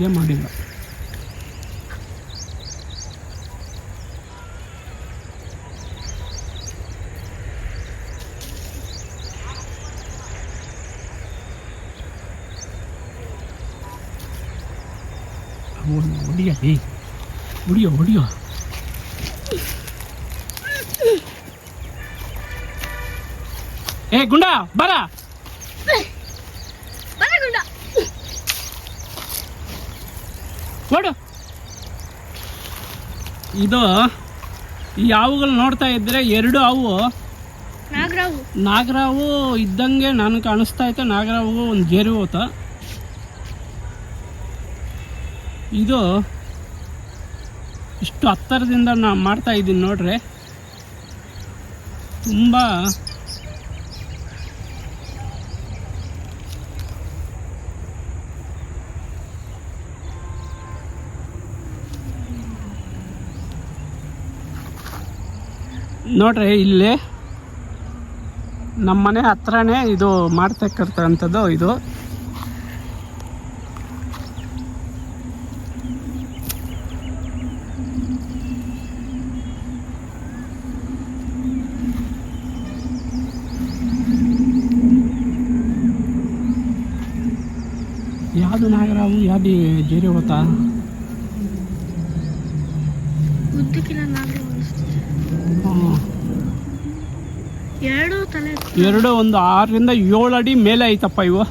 பிடிக்க மாட்டேங்கிறான் ஒடியா முடியும் ஒடியா ஏ குண்டா பரா. ಓಡು ಇದು ಈ ಹಾವುಗಳು ನೋಡ್ತಾ ಇದ್ರೆ ಎರಡು ಹಾವು ನಾಗರಾವು. ನಾಗರಾವು ಇದ್ದಂಗೆ ನಾನು ಕಾಣಿಸ್ತಾ ಐತೆ. ನಾಗರಾವು ಒಂದು ಜೇರು ಹೋತ. ಇದು ಇಷ್ಟು ಹತ್ತರದಿಂದ ನಾ ಮಾಡ್ತಾ ಇದ್ದೀನಿ ನೋಡ್ರಿ. ತುಂಬ ನೋಡ್ರಿ ಇಲ್ಲಿ ನಮ್ಮ ಮನೆ ಹತ್ರನೇ ಇದು ಮಾಡ್ತಕ್ಕಂಥದ್ದು ಇದು. ಯಾವುದು ನಾಗರಾವು ಯಾವ್ದು ಜೇರಿ ಹೋತಾ? ಎರಡು ತಲೆ ಎರಡು ಒಂದು ಆರರಿಂದ ಏಳು ಅಡಿ ಮೇಲೆ ಐತಪ್ಪ ಇವು.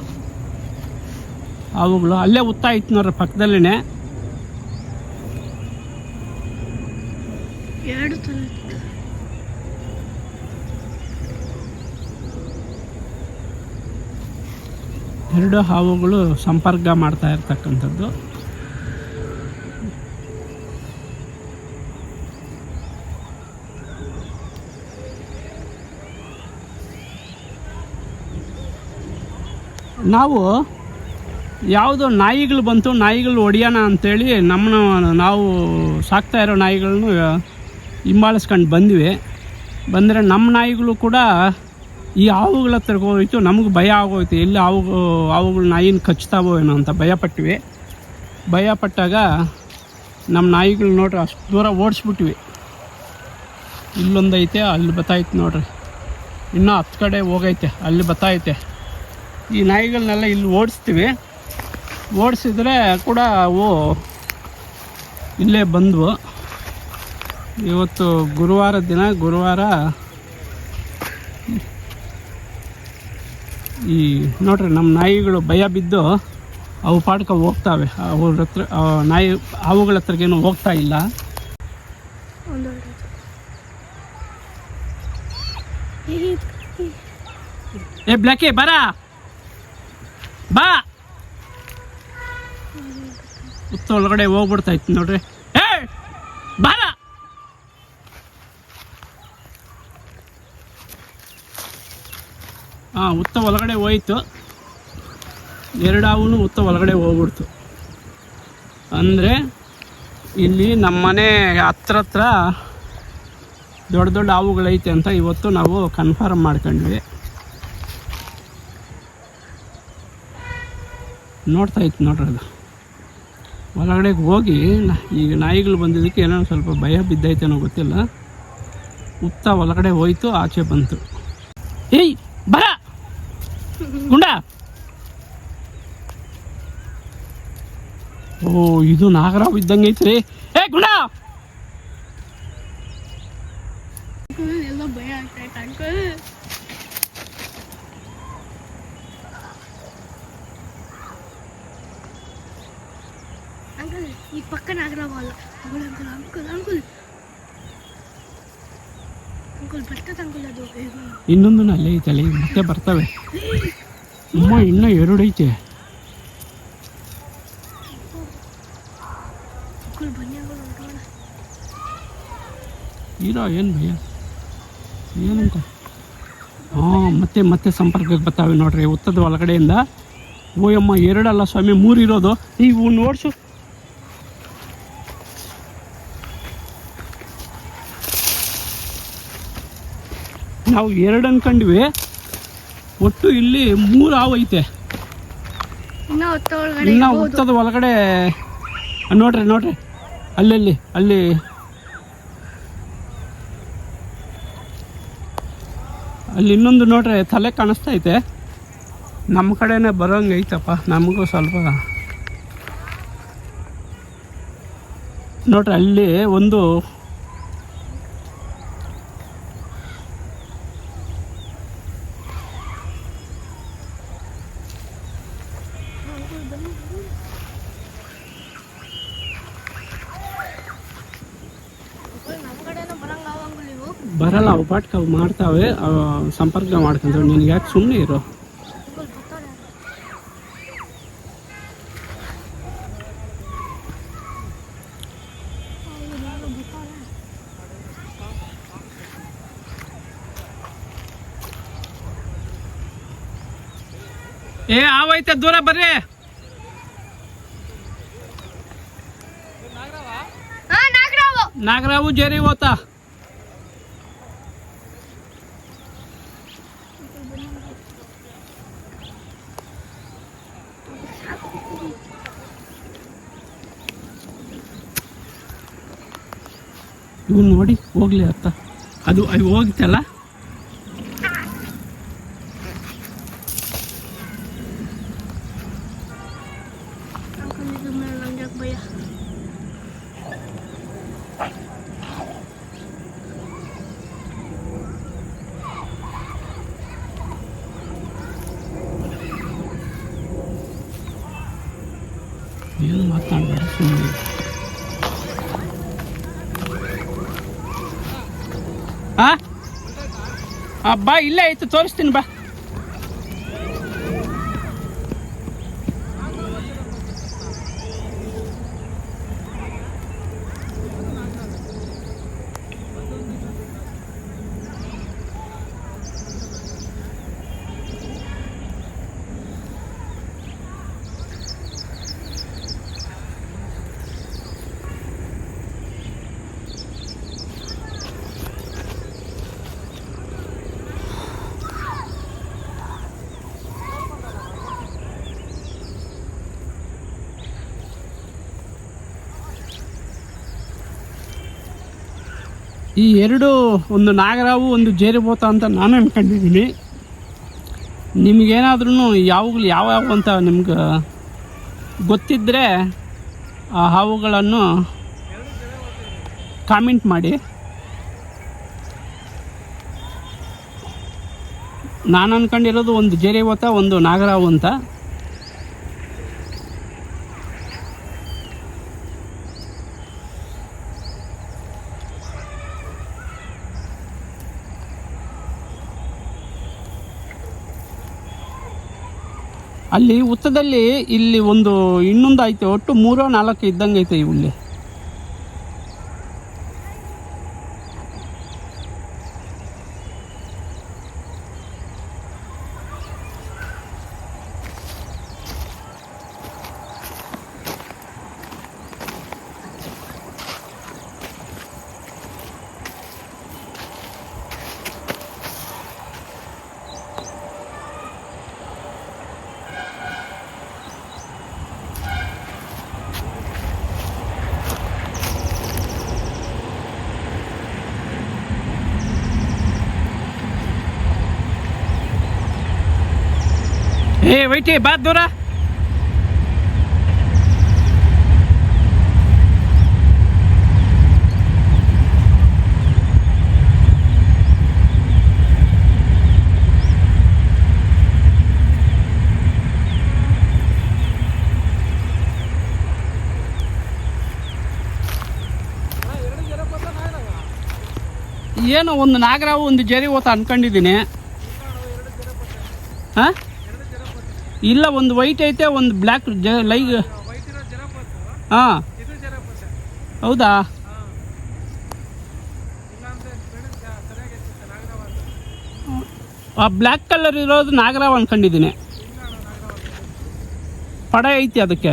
ಅವುಗಳು ಅಲ್ಲೇ ಉತ್ತ ಐತಿ ನೋಡ್ರಿ ಎರಡು ತಲೆ ಎರಡು ಹಾವುಗಳು ಸಂಪರ್ಕ ಮಾಡ್ತಾ ಇರ್ತಕ್ಕಂಥದ್ದು. ನಾವು ಯಾವುದೋ ನಾಯಿಗಳು ಬಂತು, ನಾಯಿಗಳು ಹೊಡಿಯೋಣ ಅಂಥೇಳಿ ನಮ್ಮನ್ನ ನಾವು ಸಾಕ್ತಾ ಇರೋ ನಾಯಿಗಳನ್ನು ಹಿಂಬಾಳಿಸ್ಕೊಂಡು ಬಂದ್ವಿ. ಬಂದರೆ ನಮ್ಮ ನಾಯಿಗಳು ಕೂಡ ಈ ಹಾವುಗಳ ಹತ್ರ ಹೋಯ್ತು, ನಮಗೆ ಭಯ ಆಗೋಯ್ತು. ಎಲ್ಲಿ ಹಾವು, ಹಾವುಗಳು ನಾಯಿನ ಕಚ್ತಾವೋನೋ ಅಂತ ಭಯ ಭಯಪಟ್ಟಾಗ ಭಯ ಪಟ್ಟಾಗ ನಮ್ಮ ನಾಯಿಗಳು ನೋಡ್ರಿ ಅಷ್ಟು ದೂರ ಓಡಿಸ್ಬಿಟ್ವಿ. ಇಲ್ಲೊಂದೈತೆ, ಅಲ್ಲಿ ಬತ್ತಾಯ್ತು ನೋಡ್ರಿ. ಇನ್ನೂ ಹತ್ತು ಕಡೆ ಹೋಗೈತೆ, ಅಲ್ಲಿ ಬತ್ತೈತೆ ಈ ನಾಯಿಗಳನ್ನೆಲ್ಲ ಇಲ್ಲಿ ಓಡಿಸ್ತೀವಿ. ಓಡಿಸಿದ್ರೆ ಕೂಡ ಅವು ಇಲ್ಲೇ ಬಂದವು. ಇವತ್ತು ಗುರುವಾರ ದಿನ, ಗುರುವಾರ ಈ ನೋಡ್ರಿ ನಮ್ಮ ನಾಯಿಗಳು ಭಯ ಬಿದ್ದು ಅವು ಪಾಡ್ಕ ಹೋಗ್ತಾವೆ. ಅವ್ರ ಹತ್ರ ನಾಯಿ ಅವುಗಳ ಹತ್ರಗೇನು ಹೋಗ್ತಾ ಇಲ್ಲ. ಏ ಬ್ಲ್ಯಾಕೆ ಬರ! ಬಾ. ಉತ್ತ ಒಳಗಡೆ ಹೋಗ್ಬಿಡ್ತಾ ಇತ್ತು ನೋಡ್ರಿ. ಏ, ಬಾರ. ಹಾಂ ಉತ್ತ ಒಳಗಡೆ ಹೋಯ್ತು. ಎರಡಾವೂ ಉತ್ತ ಒಳಗಡೆ ಹೋಗ್ಬಿಡ್ತು. ಅಂದರೆ, ಇಲ್ಲಿ ನಮ್ಮ ಮನೆ ಹತ್ರ ಹತ್ರ ದೊಡ್ಡ ದೊಡ್ಡ ಹಾವುಗಳೈತೆ ಅಂತ ಇವತ್ತು ನಾವು ಕನ್ಫರ್ಮ್ ಮಾಡ್ಕೊಂಡ್ವಿ. ನೋಡ್ತಾ ಇತ್ತು ನೋಡ್ರಿ ಅದು. ಒಳಗಡೆ ಹೋಗಿ ಈಗ ನಾಯಿಗಳು ಬಂದಿದ್ದಕ್ಕೆ ಏನೋ ಸ್ವಲ್ಪ ಭಯ ಬಿದ್ದೈತೇನೋ ಗೊತ್ತಿಲ್ಲ. ಉತ್ತ ಒಳಗಡೆ ಹೋಯ್ತು, ಆಚೆ ಬಂತು. ಏಯ್, ಬರ! ಗುಂಡ! ಓ, ಇದು ನಾಗರಾವ್ ಇದ್ದಂಗೆ ಐತ್ರಿ ಏ, ಗುಂಡ! ಭಯ ಈ ಪಕ್ಕ ನಾಗರಾವ ಅಲ್ಲ uncle uncle uncle uncle. Uncle ಬರ್ತದ ಅಂಕಲ್ ಅದು. ಇನ್ನೊಂದು ಅಲ್ಲೇ ಐತೆ ಅಲ್ಲಿ ಮತ್ತೆ ಬರ್ತವೆ. ಅಮ್ಮ ಇನ್ನೂ ಎರಡು ಐತೆ. ಅಂಕಲ್ ಬನ್ನಿ ಅಂಕಲ್ ಹೊರಟೋಣ ಇರೋ ಏನು ಭಯ? ಏನಂತ ಹಾಂ ಮತ್ತೆ ಮತ್ತೆ ಸಂಪರ್ಕಕ್ಕೆ ಬರ್ತಾವೆ ನೋಡ್ರಿ ಉತ್ತದ ಒಳಗಡೆಯಿಂದ. ಓಯಮ್ಮ ಎರಡಲ್ಲ ಸ್ವಾಮಿ ಮೂರು ಇರೋದು. ನೀವು ನೋಡ್ಸು. ನಾವು ಎರಡು ಅನ್ಕೊಂಡ್ವಿ. ಒಟ್ಟು ಇಲ್ಲಿ ಮೂರು ಹಾವು ಐತೆ. ಇನ್ನ. ಹುತ್ತದ ಒಳಗಡೆ ನೋಡ್ರಿ ನೋಡ್ರಿ. ಅಲ್ಲಲ್ಲಿ ಅಲ್ಲಿ. ಅಲ್ಲಿ ಇನ್ನೊಂದು ನೋಡ್ರಿ ತಲೆ ಕಾಣಿಸ್ತಾ ಐತೆ. ನಮ್ಮ ಕಡೆನೇ ಬರೋಂಗೆ ಐತಪ್ಪ ನಮಗೂ ಸ್ವಲ್ಪ. ನೋಡ್ರಿ ಅಲ್ಲಿ ಒಂದು ಬರಲ್ಲ ಅವು ಮಾಡ್ತಾವೆ ಸಂಪರ್ಕ ಮಾಡ್ಕೊಂಡ್ರೆ ನೀನು ಯಾಕೆ ಸುಮ್ಮನೆ ಇರೋ? ಏ ಆವೈತೆ ದೂರ ಬರ್ರಿ. ನಾಗರಾವು ಜೇರಿ ಹೋತಾ. ಇವ್ ನೋಡಿ ಹೋಗ್ಲಿ ಅತ್ತ. ಅದು ಅದು ಆ, ಬಾ ಇಲ್ಲೇ ಆಯ್ತು ತೋರಿಸ್ತೀನಿ ಬಾ. ಈ ಎರಡು ಒಂದು ನಾಗರಾವು, ಒಂದು ಜೇರಿಬೋತ ಅಂತ ನಾನು ಅಂದ್ಕೊಂಡಿದ್ದೀನಿ ನಿಮಗೇನಾದ್ರೂ ಯಾವಾಗಲೂ ಯಾವ್ಯಾವ ಯಾವ ಅಂತ ನಿಮ್ಗೆ ಗೊತ್ತಿದ್ದರೆ ಆ ಹಾವುಗಳನ್ನು ಕಾಮೆಂಟ್ ಮಾಡಿ. ನಾನು ಅನ್ಕೊಂಡಿರೋದು ಒಂದು ಜೇರಿಬೋತ, ಒಂದು ನಾಗರಾವು ಅಂತ. ಅಲ್ಲಿ ಉತ್ತದಲ್ಲಿ ಇಲ್ಲಿ ಒಂದು ಇನ್ನೊಂದು ಐತೆ ಒಟ್ಟು ಮೂರೋ ನಾಲ್ಕು ಇದ್ದಂಗೆ ಐತೆ ಇಲ್ಲಿ ಏ ವೈಟಿ ಬಾ ದೂರ. ಏನು ಒಂದು ನಾಗರಾವು ಒಂದು ಜರಿ ಓತ ಅನ್ಕೊಂಡಿದ್ದೀನಿ. ಹಾಂ? ಇಲ್ಲ ಒಂದು ವೈಟ್ ಐತೆ ಒಂದು ಬ್ಲ್ಯಾಕ್ ಜ ಲೈಗ್ ಹಾಂ ಹೌದಾ? ಆ ಬ್ಲ್ಯಾಕ್ ಕಲರ್ ಇರೋದು ನಾಗರಾವ್ ಅನ್ಕೊಂಡಿದ್ದೀನಿ ಪಡ ಐತಿ ಅದಕ್ಕೆ.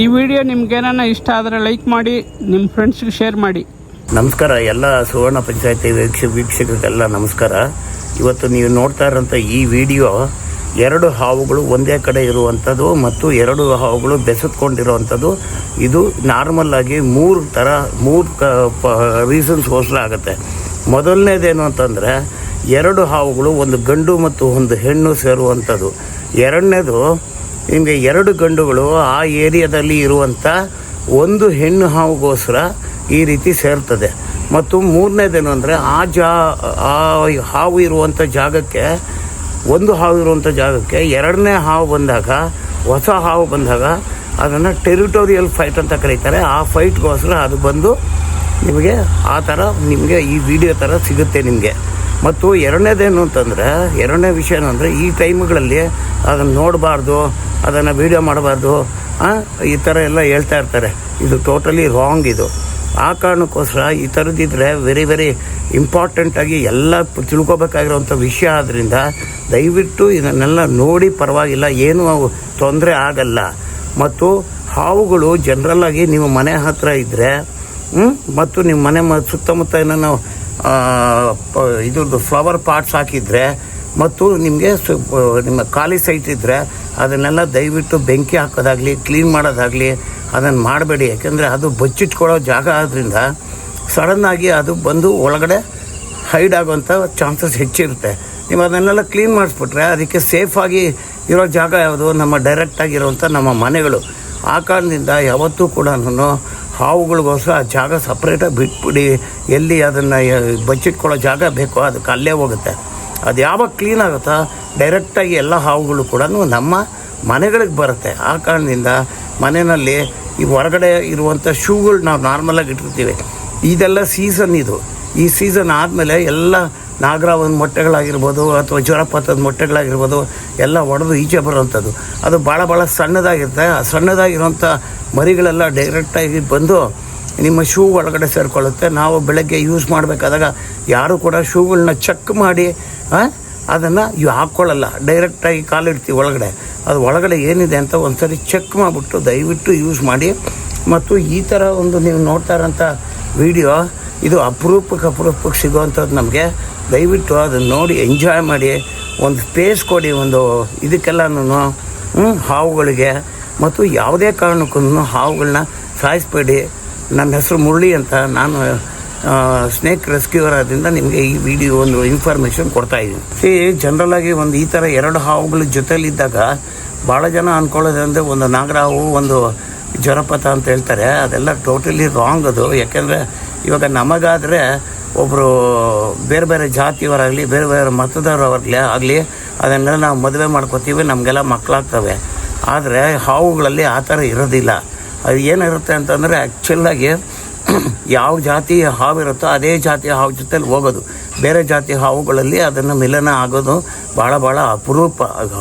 ಈ ವಿಡಿಯೋ ನಿಮ್ಗೇನ ಇಷ್ಟ ಆದರೆ ಲೈಕ್ ಮಾಡಿ ನಿಮ್ಮ ಫ್ರೆಂಡ್ಸ್ಗೆ ಶೇರ್ ಮಾಡಿ. ನಮಸ್ಕಾರ, ಎಲ್ಲ ಸುವರ್ಣ ಪಂಚಾಯತಿ ವೀಕ್ಷ, ವೀಕ್ಷಕರಿಗೆಲ್ಲ ನಮಸ್ಕಾರ. ಇವತ್ತು ನೀವು ನೋಡ್ತಾ ಇರೋಂಥ ಈ ವಿಡಿಯೋ ಎರಡು ಹಾವುಗಳು ಒಂದೇ ಕಡೆ ಇರುವಂಥದ್ದು ಮತ್ತು ಎರಡು ಹಾವುಗಳು ಬೆಸತ್ಕೊಂಡಿರುವಂಥದ್ದು. ಇದು ನಾರ್ಮಲ್ ಆಗಿ ಮೂರು ಥರ, ಮೂರು ಕ, ಪ ರೀಸನ್ಸ್ಗೋಸ್ಕರ ಆಗುತ್ತೆ. ಮೊದಲನೇದೇನು ಅಂತಂದರೆ, ಎರಡು ಹಾವುಗಳು ಒಂದು ಗಂಡು ಮತ್ತು ಒಂದು ಹೆಣ್ಣು ಸೇರುವಂಥದ್ದು. ಎರಡನೇದು ನಿಮಗೆ ಎರಡು ಗಂಡುಗಳು ಆ ಏರಿಯಾದಲ್ಲಿ ಇರುವಂಥ ಒಂದು ಹೆಣ್ಣು ಹಾವುಗೋಸ್ಕರ ಈ ರೀತಿ ಸೇರ್ತದೆ. ಮತ್ತು ಮೂರನೇದೇನು ಅಂದರೆ ಆ ಜಾ, ಆ ಹಾವು ಇರುವಂಥ ಜಾಗಕ್ಕೆ, ಒಂದು ಹಾವು ಇರುವಂಥ ಜಾಗಕ್ಕೆ ಎರಡನೇ ಹಾವು ಬಂದಾಗ, ಹೊಸ ಹಾವು ಬಂದಾಗ ಅದನ್ನು ಟೆರಿಟೋರಿಯಲ್ ಫೈಟ್ ಅಂತ ಕರೀತಾರೆ. ಆ ಫೈಟ್ಗೋಸ್ಕರ ಅದು ಬಂದು ನಿಮಗೆ ಆ ಥರ ನಿಮಗೆ ಈ ವಿಡಿಯೋ ಥರ ಸಿಗುತ್ತೆ ನಿಮಗೆ. ಮತ್ತು ಎರಡನೇದೇನು ಅಂತಂದರೆ, ಎರಡನೇ ವಿಷಯ ಏನಂದರೆ, ಈ ಟೈಮ್ಗಳಲ್ಲಿ ಅದನ್ನು ನೋಡಬಾರ್ದು, ಅದನ್ನು ವೀಡಿಯೋ ಮಾಡಬಾರ್ದು ಈ ಥರ ಎಲ್ಲ ಹೇಳ್ತಾ ಇರ್ತಾರೆ. ಇದು ಟೋಟಲಿ ರಾಂಗ್ ಇದು. ಆ ಕಾರಣಕ್ಕೋಸ್ಕರ ಈ ಥರದ್ದಿದ್ರೆ ವೆರಿ ವೆರಿ ಇಂಪಾರ್ಟೆಂಟಾಗಿ ಎಲ್ಲ ತಿಳ್ಕೊಬೇಕಾಗಿರೋಂಥ ವಿಷಯ ಆದ್ದರಿಂದ ದಯವಿಟ್ಟು ಇದನ್ನೆಲ್ಲ ನೋಡಿ ಪರವಾಗಿಲ್ಲ, ಏನೂ ತೊಂದರೆ ಆಗಲ್ಲ. ಮತ್ತು ಹಾವುಗಳು ಜನರಲ್ಲಾಗಿ ನಿಮ್ಮ ಮನೆ ಹತ್ತಿರ ಇದ್ದರೆ ಮತ್ತು ನಿಮ್ಮ ಮನೆ ಸುತ್ತಮುತ್ತ ಏನೋ ಇದ್ರದ್ದು ಫ್ಲವರ್ ಪಾಟ್ಸ್ ಹಾಕಿದರೆ ಮತ್ತು ನಿಮಗೆ ನಿಮ್ಮ ಖಾಲಿ ಸೈಟ್ ಇದ್ದರೆ ಅದನ್ನೆಲ್ಲ ದಯವಿಟ್ಟು ಬೆಂಕಿ ಹಾಕೋದಾಗಲಿ ಕ್ಲೀನ್ ಮಾಡೋದಾಗಲಿ ಅದನ್ನು ಮಾಡಬೇಡಿ. ಯಾಕೆಂದರೆ ಅದು ಬಚ್ಚಿಟ್ಕೊಳ್ಳೋ ಜಾಗ ಆದ್ದರಿಂದ ಸಡನ್ನಾಗಿ ಅದು ಬಂದು ಒಳಗಡೆ ಹೈಡ್ ಆಗುವಂಥ ಚಾನ್ಸಸ್ ಹೆಚ್ಚಿರುತ್ತೆ. ನೀವು ಅದನ್ನೆಲ್ಲ ಕ್ಲೀನ್ ಮಾಡಿಸ್ಬಿಟ್ರೆ ಅದಕ್ಕೆ ಸೇಫಾಗಿ ಇರೋ ಜಾಗ ಯಾವುದು? ನಮ್ಮ ಡೈರೆಕ್ಟಾಗಿರುವಂಥ ನಮ್ಮ ಮನೆಗಳು. ಆ ಕಾರಣದಿಂದ ಯಾವತ್ತೂ ಕೂಡ ಹಾವುಗಳಿಗೋಸ್ಕರ ಆ ಜಾಗ ಸಪ್ರೇಟಾಗಿ ಬಿಟ್ಬಿಡಿ. ಎಲ್ಲಿ ಅದನ್ನು ಬಚ್ಚಿಟ್ಕೊಳ್ಳೋ ಜಾಗ ಬೇಕೋ ಅದಕ್ಕೆ ಅಲ್ಲೇ ಹೋಗುತ್ತೆ. ಅದು ಯಾವಾಗ ಕ್ಲೀನ್ ಆಗುತ್ತೋ ಡೈರೆಕ್ಟಾಗಿ ಎಲ್ಲ ಹಾವುಗಳು ಕೂಡ ನಮ್ಮ ಮನೆಗಳಿಗೆ ಬರುತ್ತೆ. ಆ ಕಾರಣದಿಂದ ಮನೆಯಲ್ಲಿ ಈ ಹೊರಗಡೆ ಇರುವಂಥ ಶೂಗಳು ನಾವು ನಾರ್ಮಲಾಗಿ ಇಟ್ಟಿರ್ತೀವಿ. ಇದೆಲ್ಲ ಸೀಸನ್ ಇದು. ಈ ಸೀಸನ್ ಆದಮೇಲೆ ಎಲ್ಲ ನಾಗರಾವನ ಮೊಟ್ಟೆಗಳಾಗಿರ್ಬೋದು ಅಥವಾ ಜ್ವರಪಾತದ ಮೊಟ್ಟೆಗಳಾಗಿರ್ಬೋದು ಎಲ್ಲ ಒಡೆದು ಈಚೆ ಬರುವಂಥದ್ದು. ಅದು ಭಾಳ ಭಾಳ ಸಣ್ಣದಾಗಿರುತ್ತೆ. ಆ ಸಣ್ಣದಾಗಿರೋಂಥ ಮರಿಗಳೆಲ್ಲ ಡೈರೆಕ್ಟಾಗಿ ಬಂದು ನಿಮ್ಮ ಶೂ ಒಳಗಡೆ ಸೇರಿಕೊಳ್ಳುತ್ತೆ. ನಾವು ಬೆಳಗ್ಗೆ ಯೂಸ್ ಮಾಡಬೇಕಾದಾಗ ಯಾರು ಕೂಡ ಶೂಗಳನ್ನ ಚೆಕ್ ಮಾಡಿ ಅದನ್ನು ಇವು ಹಾಕ್ಕೊಳ್ಳಲ್ಲ. ಡೈರೆಕ್ಟಾಗಿ ಕಾಲಿಡ್ತೀವಿ ಒಳಗಡೆ. ಅದು ಒಳಗಡೆ ಏನಿದೆ ಅಂತ ಒಂದ್ಸರಿ ಚೆಕ್ ಮಾಡಿಬಿಟ್ಟು ದಯವಿಟ್ಟು ಯೂಸ್ ಮಾಡಿ. ಮತ್ತು ಈ ಥರ ಒಂದು ನೀವು ನೋಡ್ತಾ ಇರೋಂಥ ವಿಡಿಯೋ, ಇದು ಅಪರೂಪಕ್ಕೆ ಅಪರೂಪಕ್ಕೆ ಸಿಗುವಂಥದ್ದು ನಮಗೆ. ದಯವಿಟ್ಟು ಅದನ್ನು ನೋಡಿ ಎಂಜಾಯ್ ಮಾಡಿ, ಒಂದು ಸ್ಪೇಸ್ ಕೊಡಿ, ಒಂದು ಇದಕ್ಕೆಲ್ಲನೂ ಹಾವುಗಳಿಗೆ, ಮತ್ತು ಯಾವುದೇ ಕಾರಣಕ್ಕೂ ಹಾವುಗಳನ್ನ ಸಾಯಿಸ್ಬೇಡಿ. ನನ್ನ ಹೆಸರು ಮುರಳಿ ಅಂತ ನಾನು ಸ್ನೇಕ್ ರೆಸ್ಕ್ಯೂವರ್ ಆದ್ದರಿಂದ ನಿಮಗೆ ಈ ವಿಡಿಯೋ ಒಂದು ಇನ್ಫಾರ್ಮೇಷನ್ ಕೊಡ್ತಾ ಇದ್ದೀನಿ. ಸಿ ಜನರಲಾಗಿ ಒಂದು ಈ ಥರ ಎರಡು ಹಾವುಗಳ ಜೊತೆಯಲ್ಲಿದ್ದಾಗ ಭಾಳ ಜನ ಅಂದ್ಕೊಳ್ಳೋದಂದರೆ ಒಂದು ನಾಗರಾವು ಒಂದು ಜ್ವರಪಥ ಅಂತ ಹೇಳ್ತಾರೆ. ಅದೆಲ್ಲ ಟೋಟಲಿ ರಾಂಗ್ ಅದು. ಯಾಕೆಂದರೆ ಇವಾಗ ನಮಗಾದರೆ ಒಬ್ಬರು ಬೇರೆ ಬೇರೆ ಜಾತಿಯವರಾಗಲಿ, ಬೇರೆ ಬೇರೆ ಮತದವರಾಗಲಿ ಆಗಲಿ, ಅದನ್ನೆಲ್ಲ ನಾವು ಮದುವೆ ಮಾಡ್ಕೋತೀವಿ, ನಮಗೆಲ್ಲ ಮಕ್ಕಳಾಗ್ತವೆ ಆದರೆ ಹಾವುಗಳಲ್ಲಿ ಆ ಥರ ಇರೋದಿಲ್ಲ. ಅದು ಏನಿರುತ್ತೆ ಅಂತಂದರೆ ಆ್ಯಕ್ಚುಲಾಗಿ ಯಾವ ಜಾತಿ ಹಾವಿರುತ್ತೋ ಅದೇ ಜಾತಿಯ ಹಾವು ಜೊತೆಲಿ ಹೋಗೋದು. ಬೇರೆ ಜಾತಿ ಹಾವುಗಳಲ್ಲಿ ಅದನ್ನು ಮಿಲನ ಆಗೋದು ಭಾಳ ಭಾಳ ಅಪರೂಪ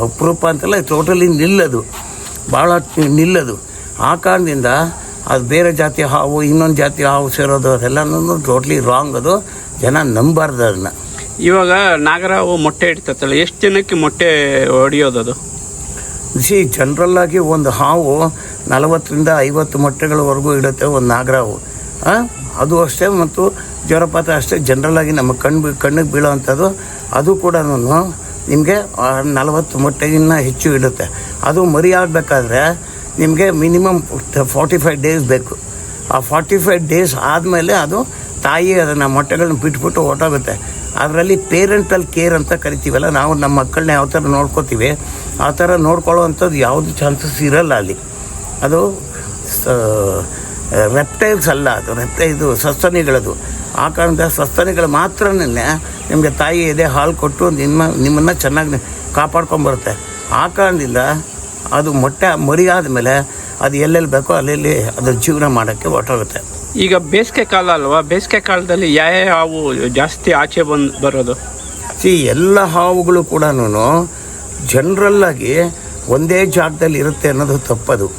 ಅಪರೂಪ ಅಂತಲ್ಲ ಟೋಟಲಿ ನಿಲ್ಲದು. ಭಾಳ ನಿಲ್ಲದು. ಆ ಕಾರಣದಿಂದ ಅದು ಬೇರೆ ಜಾತಿ ಹಾವು ಇನ್ನೊಂದು ಜಾತಿ ಹಾವು ಸೇರೋದು ಅದೆಲ್ಲನೂ ಟೋಟ್ಲಿ ರಾಂಗ್ ಅದು. ಜನ ನಂಬಾರ್ದು ಅದನ್ನು. ಇವಾಗ ನಾಗರಾವು ಮೊಟ್ಟೆ ಇಡ್ತತ್ತಲ್ಲ ಎಷ್ಟು ದಿನಕ್ಕೆ ಮೊಟ್ಟೆ ಹೊಡಿಯೋದದು ಅದು? ಸಿ ಜನ್ರಲ್ಲಾಗಿ ಒಂದು ಹಾವು ನಲವತ್ತರಿಂದ ಐವತ್ತು ಮೊಟ್ಟೆಗಳವರೆಗೂ ಇಡುತ್ತೆ ಒಂದು ನಾಗರಾವು? ಅದು ಅಷ್ಟೇ ಮತ್ತು ಜ್ವರಪಾತ ಅಷ್ಟೇ ಜನ್ರಲ್ಲಾಗಿ ನಮ್ಮ ಕಣ್ಣು ಕಣ್ಣಿಗೆ ಬೀಳೋವಂಥದ್ದು ಅದು ಕೂಡ ನಿಮಗೆ ನಲವತ್ತು ಮೊಟ್ಟೆಗಿನ್ನ ಹೆಚ್ಚು ಇಡುತ್ತೆ. ಅದು ಮರಿ ಆಗಬೇಕಾದ್ರೆ ನಿಮಗೆ ಮಿನಿಮಮ್ ಫಾರ್ಟಿ ಫೈವ್ ಡೇಸ್ ಬೇಕು. ಆ ಫಾರ್ಟಿ ಫೈವ್ ಡೇಸ್ ಆದಮೇಲೆ ಅದು ತಾಯಿ ಅದನ್ನು ಮೊಟ್ಟೆಗಳನ್ನ ಬಿಟ್ಬಿಟ್ಟು ಹೊರಟೋಗುತ್ತೆ. ಅದರಲ್ಲಿ ಪೇರೆಂಟಲ್ ಕೇರ್ ಅಂತ ಕರಿತೀವಲ್ಲ, ನಾವು ನಮ್ಮ ಮಕ್ಕಳನ್ನ ಯಾವ ಥರ ನೋಡ್ಕೋತೀವಿ, ಆ ಥರ ನೋಡ್ಕೊಳ್ಳೋವಂಥದ್ದು ಯಾವುದು ಚಾನ್ಸಸ್ ಇರಲ್ಲ ಅಲ್ಲಿ. ಅದು ರೆಪ್ಟೈಲ್ಸ್ ಅಲ್ಲ ಅದು ರೆಪ್ಟೈ ಇದು ಸಸ್ತನಿಗಳದು. ಆ ಕಾರಣದ ಸಸ್ತನಿಗಳು ಮಾತ್ರನೇ ನಿಮಗೆ ತಾಯಿ ಎದೆ ಹಾಲು ಕೊಟ್ಟು ನಿಮ್ಮ, ನಿಮ್ಮನ್ನು ಚೆನ್ನಾಗಿ ಕಾಪಾಡ್ಕೊಂಬರುತ್ತೆ ಆ ಕಾರಣದಿಂದ ಅದು ಮೊಟ್ಟೆ ಮರಿ ಆದಮೇಲೆ ಅದು ಎಲ್ಲೆಲ್ಲಿ ಬೇಕೋ ಅಲ್ಲೆಲ್ಲಿ ಅದು ಜೀವನ ಮಾಡೋಕ್ಕೆ ಹೊರಟೋಗುತ್ತೆ ಈಗ ಬೇಸಿಗೆ ಕಾಲ ಅಲ್ವಾ? ಬೇಸಿಗೆ ಕಾಲದಲ್ಲಿ ಯಾವ ಹಾವು ಜಾಸ್ತಿ ಆಚೆ ಬಂದು ಬರೋದು? ಸಿ ಎಲ್ಲ ಹಾವುಗಳು ಕೂಡ ಜನರಲ್ಲಾಗಿ ಒಂದೇ ಜಾಗದಲ್ಲಿ ಇರುತ್ತೆ ಅನ್ನೋದು ತಪ್ಪದು.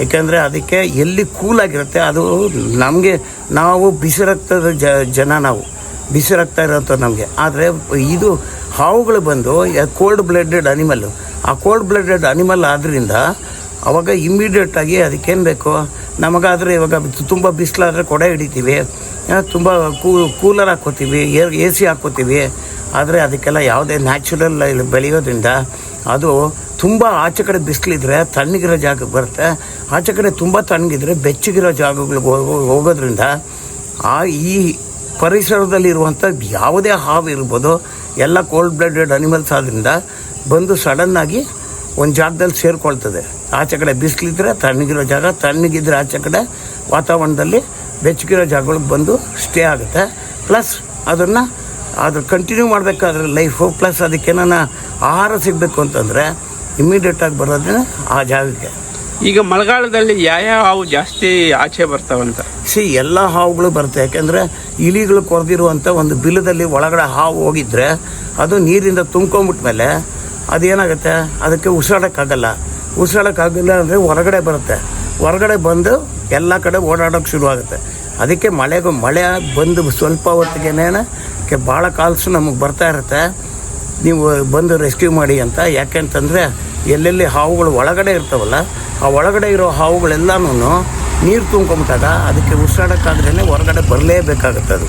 ಏಕೆಂದರೆ ಅದಕ್ಕೆ ಎಲ್ಲಿ ಕೂಲಾಗಿರುತ್ತೆ ಅದು ನಮಗೆ ನಾವು ಬಿಸಿ ರಕ್ತದ ಜ ಜನ ನಾವು. ಬಿಸಿ ರಕ್ತ ಇರೋಂಥ ನಮಗೆ. ಆದರೆ ಇದು ಹಾವುಗಳು ಬಂದು ಕೋಲ್ಡ್ ಬ್ಲಡೆಡ್ ಅನಿಮಲ್ಲು ಆ ಕೋಲ್ಡ್ ಬ್ಲಡೆಡ್ ಅನಿಮಲ್ ಆದ್ದರಿಂದ ಅವಾಗ ಇಮ್ಮಿಡಿಯೇಟಾಗಿ ಅದಕ್ಕೇನು ಬೇಕು? ನಮಗಾದರೆ ಇವಾಗ ತುಂಬ ಬಿಸಿಲಾದರೆ ಕೊಡೆ ಹಿಡಿತೀವಿ. ತುಂಬ ಕೂಲರ್ ಹಾಕ್ಕೋತೀವಿ, ಏರ್ ಎ ಸಿ ಹಾಕ್ಕೋತೀವಿ. ಆದರೆ ಅದಕ್ಕೆಲ್ಲ ಯಾವುದೇ ನ್ಯಾಚುರಲ್ ಬೆಳೆಯೋದ್ರಿಂದ ಅದು ತುಂಬ ಆಚೆ ಕಡೆ ಬಿಸಿಲಿದ್ರೆ ತಣ್ಣಗಿರೋ ಜಾಗಕ್ಕೆ ಬರುತ್ತೆ. ಆಚೆ ಕಡೆ ತುಂಬ ತಣ್ಣಗಿದ್ರೆ ಬೆಚ್ಚಗಿರೋ ಜಾಗಗಳಿಗೆ ಹೋಗೋ, ಹೋಗೋದ್ರಿಂದ ಆ ಈ ಪರಿಸರದಲ್ಲಿರುವಂಥ ಯಾವುದೇ ಹಾವು ಇರ್ಬೋದು ಎಲ್ಲ ಕೋಲ್ಡ್ ಬ್ಲಡೆಡ್ ಅನಿಮಲ್ಸ್ ಆದ್ದರಿಂದ ಬಂದು ಸಡನ್ನಾಗಿ ಒಂದು ಜಾಗದಲ್ಲಿ ಸೇರಿಕೊಳ್ತದೆ. ಆಚೆ ಕಡೆ ಬಿಸಿಲಿದ್ರೆ ತಣ್ಣಗಿರೋ ಜಾಗ, ತಣ್ಣಗಿದ್ರೆ ಆಚೆ ಕಡೆ ವಾತಾವರಣದಲ್ಲಿ ಬೆಚ್ಚಗಿರೋ ಜಾಗಗಳಿಗೆ ಬಂದು ಸ್ಟೇ ಆಗುತ್ತೆ. ಪ್ಲಸ್ ಅದನ್ನು ಅದು ಕಂಟಿನ್ಯೂ ಮಾಡಬೇಕಾದ್ರೆ ಲೈಫು ಪ್ಲಸ್ ಅದಕ್ಕೇನ ಆಹಾರ ಸಿಗಬೇಕು ಅಂತಂದರೆ ಇಮ್ಮಿಡಿಯೇಟಾಗಿ ಬರೋದನ್ನ ಆ ಜಾಗಕ್ಕೆ. ಈಗ ಮಳೆಗಾಲದಲ್ಲಿ ಯಾವ ಹಾವು ಜಾಸ್ತಿ ಆಚೆ ಬರ್ತಾವಂತ? ಸಿ ಎಲ್ಲ ಹಾವುಗಳು ಬರುತ್ತೆ. ಯಾಕೆಂದರೆ ಇಲಿಗಳು ಕೊರೆದಿರುವಂಥ ಒಂದು ಬಿಲದಲ್ಲಿ ಒಳಗಡೆ ಹಾವು ಹೋಗಿದ್ರೆ ಅದು ನೀರಿಂದ ತುಂಬ್ಕೊಂಬಿಟ್ಮೇಲೆ ಅದೇನಾಗುತ್ತೆ? ಅದಕ್ಕೆ ಉಸಿರಾಡೋಕ್ಕಾಗಲ್ಲ. ಉಸಿರಾಡೋಕ್ಕಾಗಲ್ಲ ಅಂದರೆ ಹೊರಗಡೆ ಬರುತ್ತೆ. ಹೊರಗಡೆ ಬಂದು ಎಲ್ಲ ಕಡೆ ಓಡಾಡೋಕ್ಕೆ ಶುರುವಾಗುತ್ತೆ. ಅದಕ್ಕೆ ಮಳೆಗೂ ಮಳೆ ಬಂದು ಸ್ವಲ್ಪ ಹೊತ್ತಿಗೆನೇ ಕೆ ಭಾಳ ಕಾಲ್ಸು ನಮಗೆ ಬರ್ತಾ ಇರುತ್ತೆ. ನೀವು ಬಂದು ರೆಸ್ಕ್ಯೂ ಮಾಡಿ ಅಂತ. ಯಾಕೆಂತಂದರೆ ಎಲ್ಲೆಲ್ಲಿ ಹಾವುಗಳು ಒಳಗಡೆ ಇರ್ತಾವಲ್ಲ, ಆ ಒಳಗಡೆ ಇರೋ ಹಾವುಗಳೆಲ್ಲನೂ ನೀರು ತುಂಬ್ಕೊಂಬಿಟ್ಟಾಗ ಅದಕ್ಕೆ ಉಸಿರಾಡೋಕ್ಕಾಗ್ದೇ ಹೊರಗಡೆ ಬರಲೇಬೇಕಾಗುತ್ತೆ ಅದು